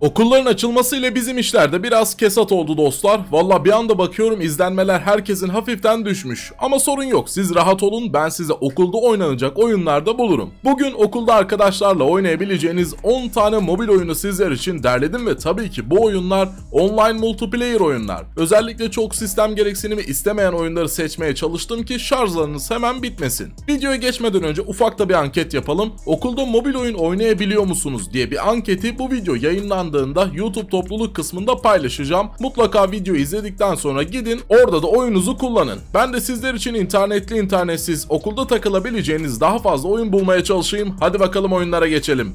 Okulların açılmasıyla bizim işlerde biraz kesat oldu dostlar. Valla bir anda bakıyorum izlenmeler herkesin hafiften düşmüş. Ama sorun yok siz rahat olun ben size okulda oynanacak oyunlarda bulurum. Bugün okulda arkadaşlarla oynayabileceğiniz 10 tane mobil oyunu sizler için derledim ve tabii ki bu oyunlar online multiplayer oyunlar. Özellikle çok sistem gereksinimi istemeyen oyunları seçmeye çalıştım ki şarjlarınız hemen bitmesin. Videoya geçmeden önce ufak da bir anket yapalım. Okulda mobil oyun oynayabiliyor musunuz diye bir anketi bu video yayınlandı yayınlandığında YouTube topluluk kısmında paylaşacağım. Mutlaka video izledikten sonra gidin orada da oyunuzu kullanın. Ben de sizler için internetli internetsiz okulda takılabileceğiniz daha fazla oyun bulmaya çalışayım. Hadi bakalım oyunlara geçelim.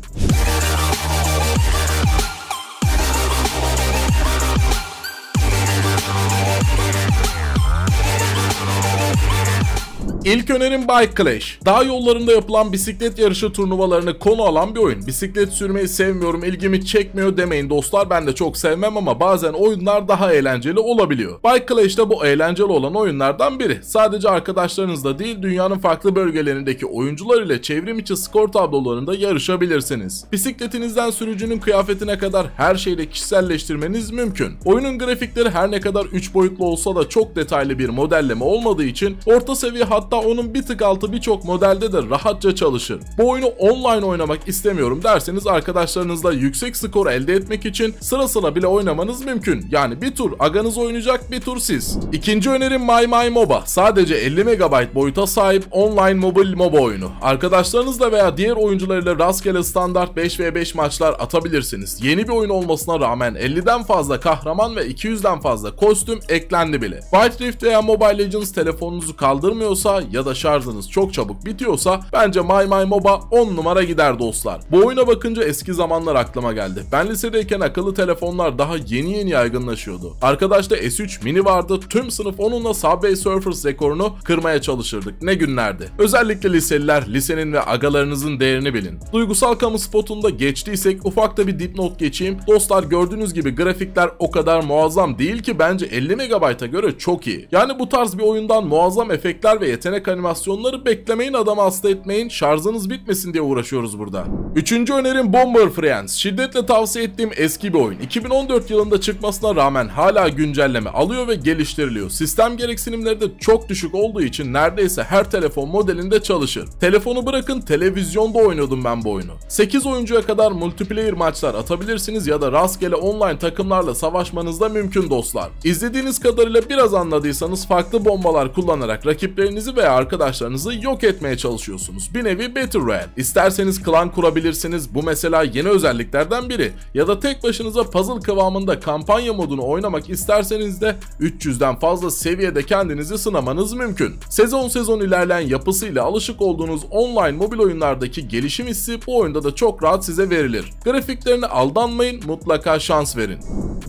İlk önerim Bike Clash. Dağ yollarında yapılan bisiklet yarışı turnuvalarını konu alan bir oyun. Bisiklet sürmeyi sevmiyorum, ilgimi çekmiyor demeyin dostlar. Ben de çok sevmem ama bazen oyunlar daha eğlenceli olabiliyor. Bike Clash de bu eğlenceli olan oyunlardan biri. Sadece arkadaşlarınızla değil, dünyanın farklı bölgelerindeki oyuncular ile çevrim içi skor tablolarında yarışabilirsiniz. Bisikletinizden sürücünün kıyafetine kadar her şeyle kişiselleştirmeniz mümkün. Oyunun grafikleri her ne kadar 3 boyutlu olsa da çok detaylı bir modelleme olmadığı için orta seviye hatta Hatta onun bir tık altı birçok modelde de rahatça çalışır. Bu oyunu online oynamak istemiyorum derseniz arkadaşlarınızla yüksek skor elde etmek için sıra sıra bile oynamanız mümkün. Yani bir tur aganız oynayacak bir tur siz. İkinci önerim My My MOBA. Sadece 50 MB boyuta sahip online mobil MOBA oyunu. Arkadaşlarınızla veya diğer oyuncularıyla rastgele standart 5v5 maçlar atabilirsiniz. Yeni bir oyun olmasına rağmen 50'den fazla kahraman ve 200'den fazla kostüm eklendi bile. White Rift veya Mobile Legends telefonunuzu kaldırmıyorsa ya da şarjınız çok çabuk bitiyorsa bence My My MOBA 10 numara gider dostlar. Bu oyuna bakınca eski zamanlar aklıma geldi. Ben lisedeyken akıllı telefonlar daha yeni yeni yaygınlaşıyordu. Arkadaşta S3 mini vardı. Tüm sınıf onunla Subway Surfers rekorunu kırmaya çalışırdık. Ne günlerdi. Özellikle liseliler lisenin ve agalarınızın değerini bilin. Duygusal kamu spotunda geçtiysek ufak da bir dipnot geçeyim. Dostlar gördüğünüz gibi grafikler o kadar muazzam değil ki bence 50 MB'a göre çok iyi. Yani bu tarz bir oyundan muazzam efektler ve yetenek yetenek animasyonları beklemeyin adamı hasta etmeyin şarjınız bitmesin diye uğraşıyoruz burada. Üçüncü önerim Bomber Friends. Şiddetle tavsiye ettiğim eski bir oyun. 2014 yılında çıkmasına rağmen hala güncelleme alıyor ve geliştiriliyor. Sistem gereksinimleri de çok düşük olduğu için neredeyse her telefon modelinde çalışır. Telefonu bırakın televizyonda oynuyordum ben bu oyunu. 8 oyuncuya kadar multiplayer maçlar atabilirsiniz ya da rastgele online takımlarla savaşmanız da mümkün dostlar. İzlediğiniz kadarıyla biraz anladıysanız farklı bombalar kullanarak rakiplerinizi veya arkadaşlarınızı yok etmeye çalışıyorsunuz. Bir nevi Battle Royale. İsterseniz klan kurabilirsiniz. Bu mesela yeni özelliklerden biri. Ya da tek başınıza puzzle kıvamında kampanya modunu oynamak isterseniz de 300'den fazla seviyede kendinizi sınamanız mümkün. Sezon sezon ilerleyen yapısıyla alışık olduğunuz online mobil oyunlardaki gelişim hissi bu oyunda da çok rahat size verilir. Grafiklerine aldanmayın, mutlaka şans verin.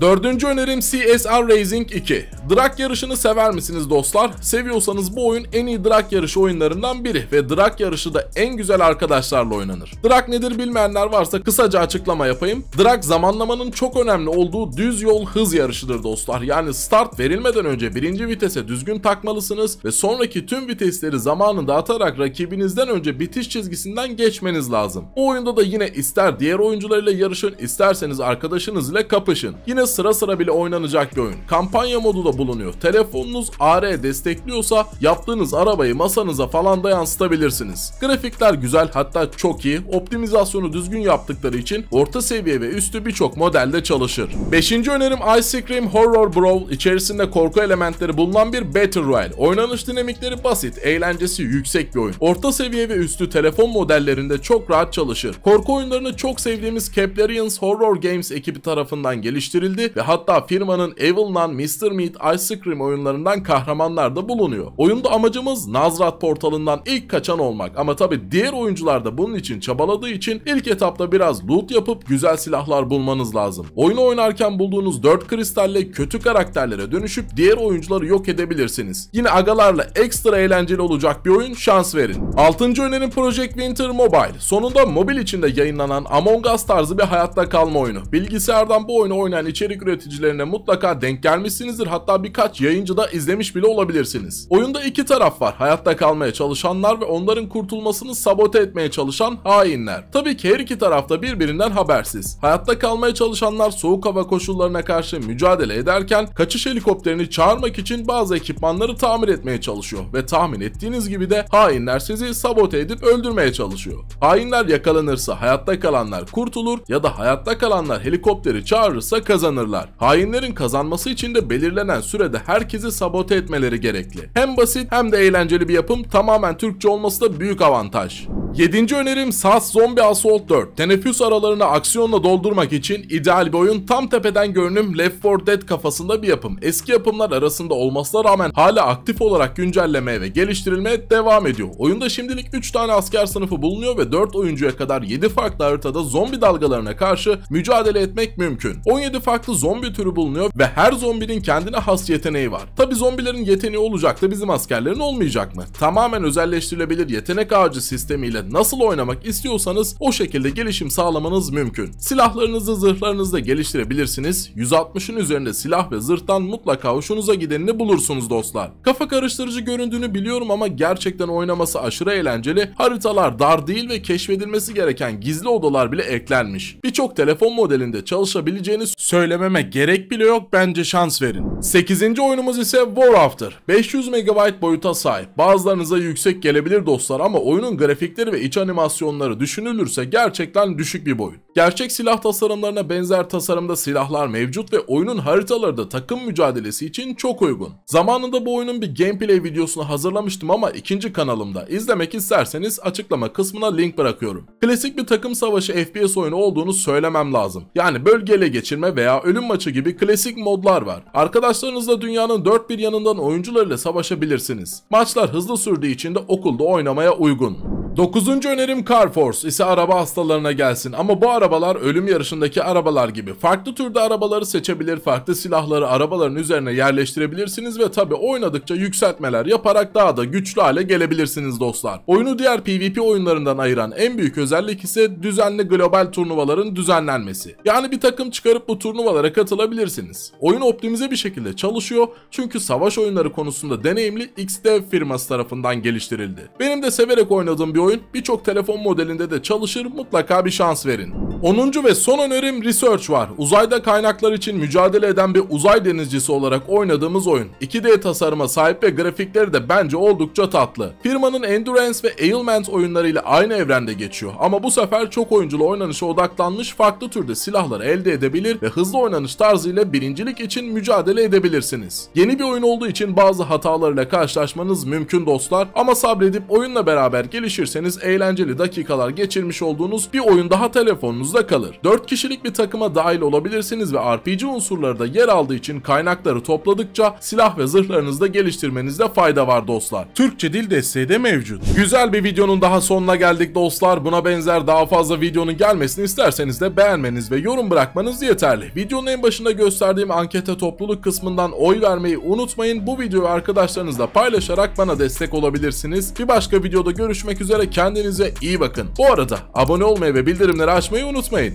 Dördüncü önerim CSR Racing 2. Drag yarışını sever misiniz dostlar? Seviyorsanız bu oyun en iyi drag yarışı oyunlarından biri ve drag yarışı da en güzel arkadaşlarla oynanır. Drag nedir bilmeyenler varsa kısaca açıklama yapayım. Drag zamanlamanın çok önemli olduğu düz yol hız yarışıdır dostlar. Yani start verilmeden önce birinci vitese düzgün takmalısınız ve sonraki tüm vitesleri zamanında atarak rakibinizden önce bitiş çizgisinden geçmeniz lazım. Bu oyunda da yine ister diğer oyuncularıyla yarışın isterseniz arkadaşınız ile kapışın. Yine sıra sıra bile oynanacak bir oyun. Kampanya modu da bulunuyor. Telefonunuz AR destekliyorsa yaptığınız arabayı masanıza falan da yansıtabilirsiniz. Grafikler güzel hatta çok iyi. Optimizasyonu düzgün yaptıkları için orta seviye ve üstü birçok modelde çalışır. Beşinci önerim Ice Cream Horror Brawl içerisinde korku elementleri bulunan bir Battle Royale. Oynanış dinamikleri basit, eğlencesi yüksek bir oyun. Orta seviye ve üstü telefon modellerinde çok rahat çalışır. Korku oyunlarını çok sevdiğimiz Caplarians Horror Games ekibi tarafından geliştirildi ve hatta firmanın Evil Mr. Meat, Ice Cream oyunlarından kahramanlar da bulunuyor. Oyunda amacımız Nazrat portalından ilk kaçan olmak ama tabi diğer oyuncular da bunun için çabaladığı için ilk etapta biraz loot yapıp güzel silahlar bulmanız lazım. Oyunu oynarken bulduğunuz 4 kristalle kötü karakterlere dönüşüp diğer oyuncuları yok edebilirsiniz. Yine agalarla ekstra eğlenceli olacak bir oyun şans verin. 6. önerim Project Winter Mobile. Sonunda mobil içinde yayınlanan Among Us tarzı bir hayatta kalma oyunu. Bilgisayardan bu oyunu oynayan için içerik üreticilerine mutlaka denk gelmişsinizdir. Hatta birkaç yayıncı da izlemiş bile olabilirsiniz. Oyunda iki taraf var. Hayatta kalmaya çalışanlar ve onların kurtulmasını sabote etmeye çalışan hainler. Tabii ki her iki tarafta birbirinden habersiz. Hayatta kalmaya çalışanlar soğuk hava koşullarına karşı mücadele ederken kaçış helikopterini çağırmak için bazı ekipmanları tamir etmeye çalışıyor ve tahmin ettiğiniz gibi de hainler sizi sabote edip öldürmeye çalışıyor. Hainler yakalanırsa hayatta kalanlar kurtulur ya da hayatta kalanlar helikopteri çağırırsa kazanırlar. Hainlerin kazanması için de belirlenen sürede herkesi sabote etmeleri gerekli. Hem basit hem de eğlenceli bir yapım tamamen Türkçe olması da büyük avantaj. Yedinci önerim SAS Zombie Assault 4. Teneffüs aralarını aksiyonla doldurmak için ideal bir oyun tam tepeden görünüm Left 4 Dead kafasında bir yapım. Eski yapımlar arasında olmasına rağmen hala aktif olarak güncellemeye ve geliştirilmeye devam ediyor. Oyunda şimdilik 3 tane asker sınıfı bulunuyor ve 4 oyuncuya kadar 7 farklı haritada zombi dalgalarına karşı mücadele etmek mümkün. 17 farklı zombi türü bulunuyor ve her zombinin kendine has yeteneği var. Tabi zombilerin yeteneği olacak da bizim askerlerin olmayacak mı? Tamamen özelleştirilebilir yetenek ağacı sistemiyle nasıl oynamak istiyorsanız o şekilde gelişim sağlamanız mümkün. Silahlarınızı zırhlarınızı da geliştirebilirsiniz. 160'ın üzerinde silah ve zırhtan mutlaka hoşunuza gidenini bulursunuz dostlar. Kafa karıştırıcı göründüğünü biliyorum ama gerçekten oynaması aşırı eğlenceli. Haritalar dar değil ve keşfedilmesi gereken gizli odalar bile eklenmiş. Birçok telefon modelinde çalışabileceğini söylememe gerek bile yok bence şans verin. 8. oyunumuz ise War After. 500 MB boyuta sahip. Bazılarınıza yüksek gelebilir dostlar ama oyunun grafikleri iç animasyonları düşünülürse gerçekten düşük bir boyut. Gerçek silah tasarımlarına benzer tasarımda silahlar mevcut ve oyunun haritaları da takım mücadelesi için çok uygun. Zamanında bu oyunun bir gameplay videosunu hazırlamıştım ama ikinci kanalımda. İzlemek isterseniz açıklama kısmına link bırakıyorum. Klasik bir takım savaşı FPS oyunu olduğunu söylemem lazım. Yani bölgeyle geçirme veya ölüm maçı gibi klasik modlar var. Arkadaşlarınızla dünyanın dört bir yanından oyuncularıyla savaşabilirsiniz. Maçlar hızlı sürdüğü için de okulda oynamaya uygun. Dokuzuncu önerim Car Force ise araba hastalarına gelsin ama bu arabalar ölüm yarışındaki arabalar gibi. Farklı türde arabaları seçebilir, farklı silahları arabaların üzerine yerleştirebilirsiniz ve tabi oynadıkça yükseltmeler yaparak daha da güçlü hale gelebilirsiniz dostlar. Oyunu diğer PvP oyunlarından ayıran en büyük özellik ise düzenli global turnuvaların düzenlenmesi. Yani bir takım çıkarıp bu turnuvalara katılabilirsiniz. Oyun optimize bir şekilde çalışıyor çünkü savaş oyunları konusunda deneyimli XDev firması tarafından geliştirildi. Benim de severek oynadığım bir oyun birçok telefon modelinde de çalışır mutlaka bir şans verin. 10. ve son önerim Research var. Uzayda kaynaklar için mücadele eden bir uzay denizcisi olarak oynadığımız oyun. 2D tasarıma sahip ve grafikleri de bence oldukça tatlı. Firmanın Endurance ve Ailment oyunlarıyla aynı evrende geçiyor ama bu sefer çok oyunculu oynanışa odaklanmış farklı türde silahlar elde edebilir ve hızlı oynanış tarzıyla birincilik için mücadele edebilirsiniz. Yeni bir oyun olduğu için bazı hatalarıyla karşılaşmanız mümkün dostlar ama sabredip oyunla beraber gelişirseniz eğlenceli dakikalar geçirmiş olduğunuz bir oyun daha telefonunuzda kalır. 4 kişilik bir takıma dahil olabilirsiniz ve RPG unsurları da yer aldığı için kaynakları topladıkça silah ve zırhlarınızı da geliştirmenizde fayda var dostlar. Türkçe dil desteği de mevcut. Güzel bir videonun daha sonuna geldik dostlar. Buna benzer daha fazla videonun gelmesini isterseniz de beğenmeniz ve yorum bırakmanız yeterli. Videonun en başında gösterdiğim ankete topluluk kısmından oy vermeyi unutmayın. Bu videoyu arkadaşlarınızla paylaşarak bana destek olabilirsiniz. Bir başka videoda görüşmek üzere kendinize iyi bakın. Bu arada abone olmayı ve bildirimleri açmayı unutmayın.